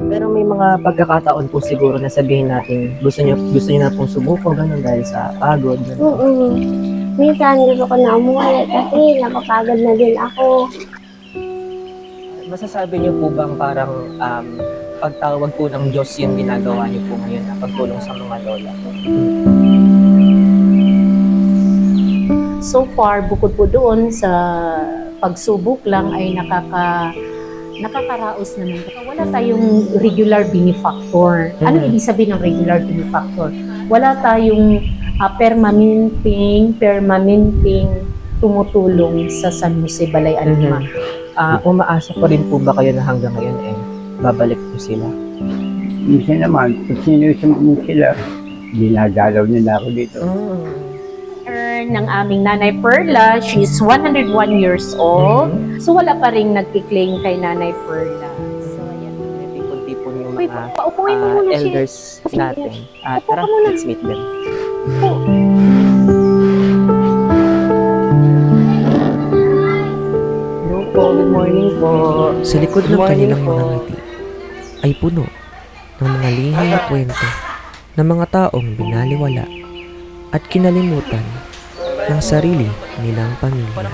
Pero may mga pagkakataon po siguro na sabihin natin, gusto niyo gusto niyo na pong subukan ganun dahil sa pagod. ganun. Oo. Minsan gusto ko na umuwi kasi napapagod na din ako. Masasabi niyo po bang parang um, pagtawag po ng Diyos yung ginagawa niyo po ngayon na pagtulong sa mga lola? So far, bukod po doon sa pagsubok lang ay nakaka nakakaraos naman. Wala tayong regular benefactor. Ano Mhm. ibig sabihin ng regular benefactor? Wala tayong ah, permanenteng, permanenteng tumutulong sa San Jose Balay Alma. Ah, umaasa pa rin po ba kayo na hanggang ngayon eh babalik po sila? Minsan naman, kung sinusumbong sila, dinadalaw nila ako dito. Ng aming nanay Perla, she's 101 years old. Mhm. So wala pa ring nagki-claim kay nanay Perla. So ayan. Tipon-tipon yung Wait, mga paupuin mo ah, muna siya. elders natin. Ah, Upo ka tara, let's meet them. Hello po, good morning po. Sa likod ng kanilang mga ngiti ay puno ng mga lihim na kwento ng mga taong binaliwala at kinalimutan ng sarili nilang pamilya.